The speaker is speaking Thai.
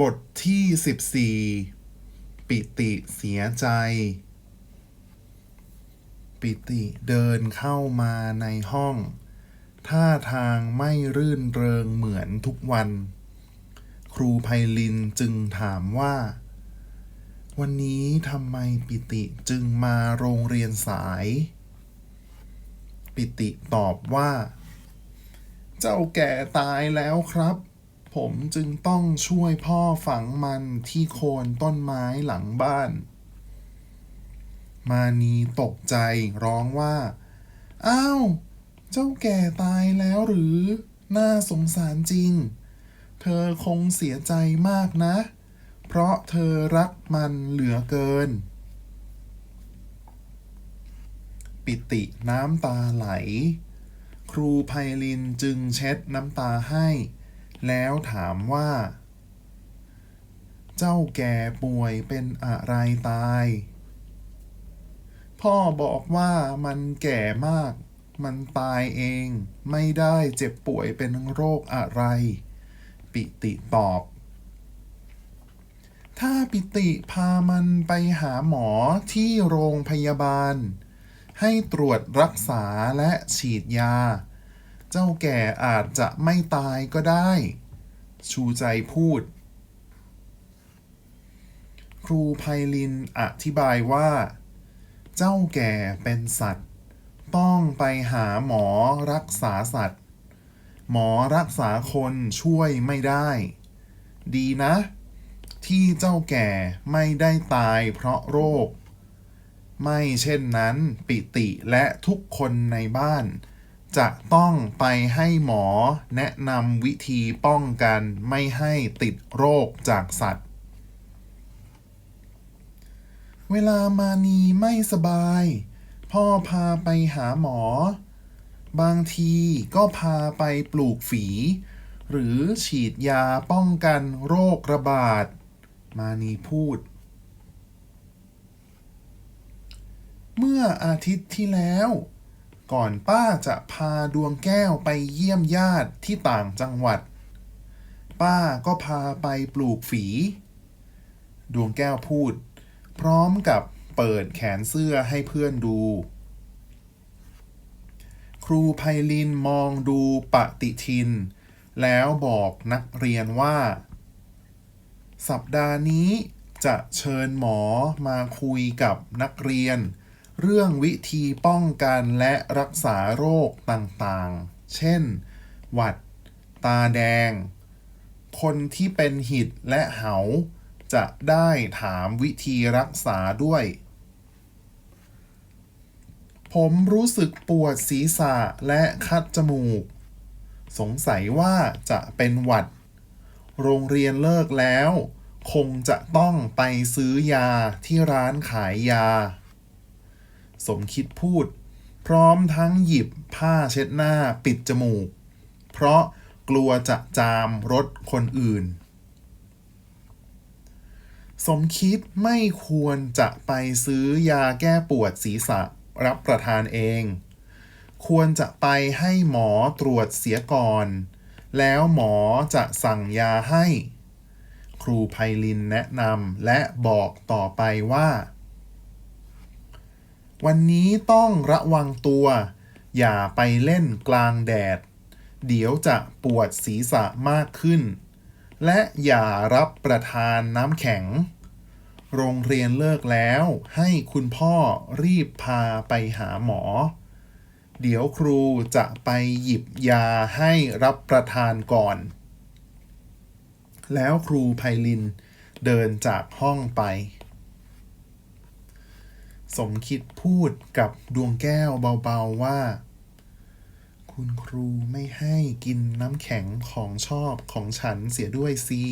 บทที่ 14 ปิติเสียใจ ปิติเดินเข้ามาในห้อง ท่าทางไม่รื่นเริงเหมือนทุกวัน ครูไพลินจึงถามว่า วันนี้ทำไมปิติจึงมาโรงเรียนสาย ปิติตอบว่า เจ้าแก่ตายแล้วครับ ผมจึงต้องช่วยพ่อฝังมันที่โคนต้นไม้หลังบ้าน มานีตกใจร้องว่า อ้าว เจ้าแก่ตายแล้วหรือ น่าสงสารจริง เธอคงเสียใจมากนะ เพราะเธอรักมันเหลือเกิน ปิติน้ำตาไหล ครูไพลินจึงเช็ดน้ำตาให้ แล้วถามว่า เจ้าแก่ป่วยเป็นอะไรตาย พ่อบอกว่ามันแก่มาก มันตายเองไม่ได้เจ็บป่วยเป็นโรคอะไร ปิติตอบ ถ้าปิติพามันไปหาหมอที่โรงพยาบาล ให้ตรวจรักษาและฉีดยา เจ้าแก่อาจจะไม่ตายก็ได้ ชูใจพูด ครูไพลินอธิบายว่า เจ้าแก่เป็นสัตว์ ต้องไปหาหมอรักษาสัตว์ หมอรักษาคนช่วยไม่ได้ ดีนะ ที่เจ้าแก่ไม่ได้ตายเพราะโรค ไม่เช่นนั้นปิติและทุกคนในบ้าน จะต้องไปให้หมอแนะนำวิธีป้องกันไม่ให้ติดโรคจากสัตว์ เวลามานีไม่สบาย พ่อพาไปหาหมอ บางทีก็พาไปปลูกฝี หรือฉีดยาป้องกันโรคระบาด มานีพูด เมื่ออาทิตย์ที่แล้ว ก่อนป้าจะพาดวงแก้วไปเยี่ยมญาติที่ต่างจังหวัด ป้าก็พาไปปลูกฝี ดวงแก้วพูด พร้อมกับเปิดแขนเสื้อให้เพื่อนดู ครูไพลินมองดูปฏิทิน แล้วบอกนักเรียนว่า สัปดาห์นี้จะเชิญหมอมาคุยกับนักเรียน เรื่องวิธีป้องกันและรักษาโรคต่างๆ เช่น หวัด ตาแดง คนที่เป็นหิดและเหา จะได้ถามวิธีรักษาด้วย ผมรู้สึกปวดศีรษะและคัดจมูก สงสัยว่าจะเป็นหวัด โรงเรียนเลิกแล้ว คงจะต้องไปซื้อยาที่ร้านขายยา สมคิดพูด พร้อมทั้งหยิบผ้าเช็ดหน้าปิดจมูก เพราะกลัวจะจามรถคนอื่น สมคิดไม่ควรจะไปซื้อยาแก้ปวดศีรษะรับประทานเอง ควรจะไปให้หมอตรวจเสียก่อน แล้วหมอจะสั่งยาให้ ครูไพลินแนะนำและบอกต่อไปว่า วันนี้ต้องระวังตัว อย่าไปเล่นกลางแดด เดี๋ยวจะปวดศีรษะมากขึ้น และอย่ารับประทานน้ำแข็ง โรงเรียนเลิกแล้วให้คุณพ่อรีบพาไปหาหมอ เดี๋ยวครูจะไปหยิบยาให้รับประทานก่อน แล้วครูไพลินเดินจากห้องไป สมคิดพูดกับดวงแก้วเบาๆว่า คุณครูไม่ให้กินน้ำแข็งของชอบของฉันเสียด้วยซี